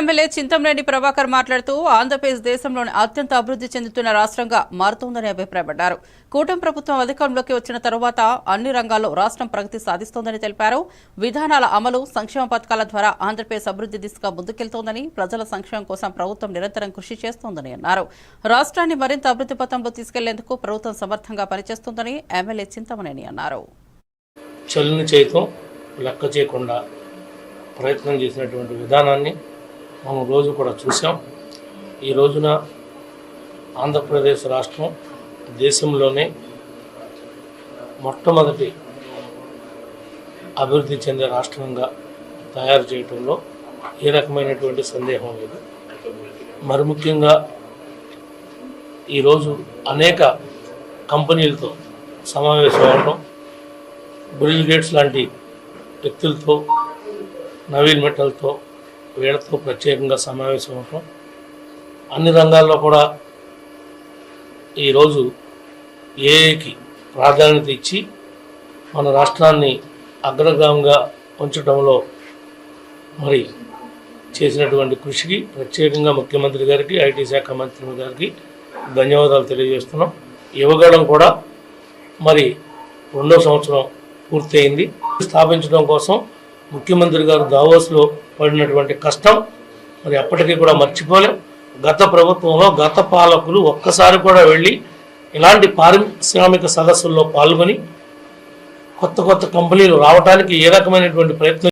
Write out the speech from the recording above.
MLA Chintamaneni Prabhakar మాట్లాడుతూ ఆంధ్రప్రదేశ్ దేశంలోని అత్యంత అభివృద్ధి చెందుతున్న రాష్ట్రంగా మారుతోందని అభిప్రాయపడ్డారు. కూటమి ప్రభుత్వం అధికారంలోకి వచ్చిన తరువాత అన్ని రంగాల్లో రాష్ట్రం ప్రగతి సాధిస్తోందని తెలిపారు. విధానాల అమలు సంక్షేమ పథకాల ద్వారా ఆంధ్రప్రదేశ్ అభివృద్ధి దిశగా ముందుకెళ్తోందని ప్రజల సంక్షేమం కోసం ప్రభుత్వం నిరంతరం కృషి చేస్తోందని అన్నారు. రాష్ట్రాన్ని మరింత అభివృద్ధి పథంలో తీసుకెళ్ళేందుకు ప్రభుత్వం సమర్థంగా పనిచేస్తోందని ఎమ్మెల్యే చింతమనేని అన్నారు. లెక్క చేయకుండా ప్రయత్నం చేసినటువంటి విధానాన్ని మనం రోజు కూడా చూసాం ఈ రోజున ఆంధ్రప్రదేశ్ రాష్ట్రం దేశంలోనే మొట్టమొదటి అభివృద్ధి చెందే రాష్ట్రంగా తయారు చేయటంలో ఏ రకమైనటువంటి సందేహం లేదు. మరి ముఖ్యంగా ఈరోజు అనేక కంపెనీలతో సమావేశం అవడం బిల్ గేట్స్ లాంటి వ్యక్తులతో నవీన్ మెటల్తో వీళ్ళతో ప్రత్యేకంగా సమావేశం అవటం. అన్ని రంగాల్లో కూడా ఈరోజు ఏఐకి ప్రాధాన్యత ఇచ్చి మన రాష్ట్రాన్ని అగ్రగామంగా ఉంచడంలో మరి చేసినటువంటి కృషికి ప్రత్యేకంగా ముఖ్యమంత్రి గారికి ఐటీ శాఖ మంత్రి గారికి ధన్యవాదాలు తెలియజేస్తున్నాం. యువగడం కూడా మరి రెండో సంవత్సరం పూర్తయింది. స్థాపించడం కోసం ముఖ్యమంత్రి గారు దావోస్లో పడినటువంటి కష్టం మరి ఎప్పటికీ కూడా మర్చిపోలేం. గత ప్రభుత్వంలో గత పాలకులు ఒక్కసారి కూడా వెళ్ళి ఇలాంటి పారిశ్రామిక సదస్సుల్లో పాల్గొని కొత్త కొత్త కంపెనీలు రావడానికి ఏ రకమైనటువంటి ప్రయత్నం